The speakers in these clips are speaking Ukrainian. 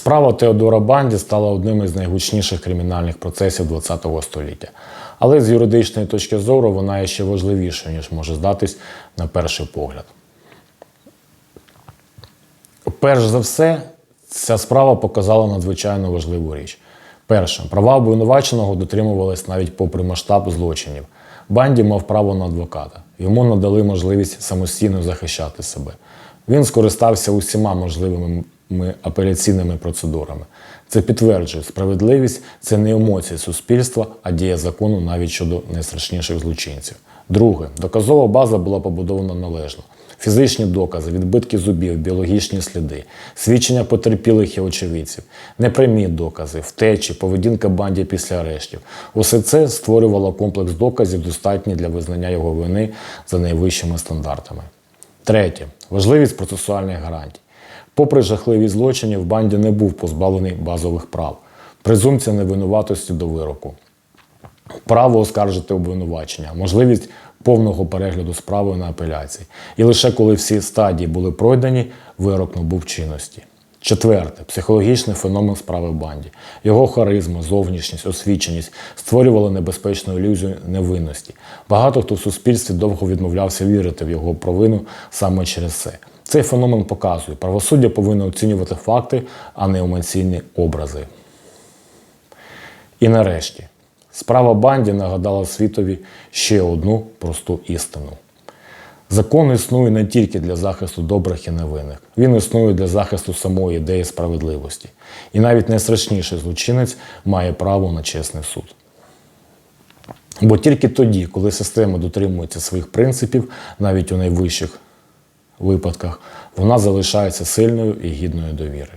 Справа Теодора Банді стала одним із найгучніших кримінальних процесів ХХ століття. Але з юридичної точки зору вона є ще важливішою, ніж може здатись на перший погляд. Перш за все, ця справа показала надзвичайно важливу річ. Перше, права обвинуваченого дотримувались навіть попри масштаб злочинів. Банді мав право на адвоката. Йому надали можливість самостійно захищати себе. Він скористався усіма можливими апеляційними процедурами. Це підтверджує, справедливість це не емоції суспільства, а дія закону навіть щодо найстрашніших злочинців. Друге, доказова база була побудована належно. Фізичні докази, відбитки зубів, біологічні сліди, свідчення потерпілих і очевидців, непрямі докази, втечі, поведінка банді після арештів. Усе це створювало комплекс доказів, достатній для визнання його вини за найвищими стандартами. Третє важливість процесуальних гарантій. Попри жахливі злочини, в банді не був позбавлений базових прав, презумпція невинуватості до вироку, право оскаржити обвинувачення, можливість повного перегляду справи на апеляції. І лише коли всі стадії були пройдені, вирок набув чинності. Четверте психологічний феномен справи банді. Його харизма, зовнішність, освіченість створювали небезпечну ілюзію невинності. Багато хто в суспільстві довго відмовлявся вірити в його провину саме через це. Цей феномен показує, правосуддя повинно оцінювати факти, а не емоційні образи. І нарешті, справа банді нагадала світові ще одну просту істину. Закон існує не тільки для захисту добрих і невинних, він існує для захисту самої ідеї справедливості. І навіть найстрашніший злочинець має право на чесний суд. Бо тільки тоді, коли система дотримується своїх принципів, навіть у найвищих випадках, вона залишається сильною і гідною довіри.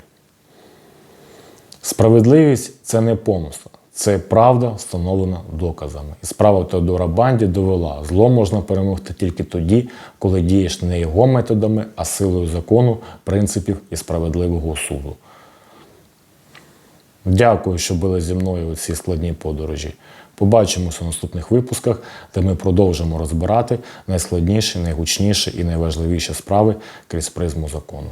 Справедливість це не помисло, це правда, встановлена доказами. І справа Теодора Банді довела, зло можна перемогти тільки тоді, коли дієш не його методами, а силою закону, принципів і справедливого суду. Дякую, що були зі мною у цій складній подорожі. Побачимося у наступних випусках, де ми продовжимо розбирати найскладніші, найгучніші і найважливіші справи крізь призму закону.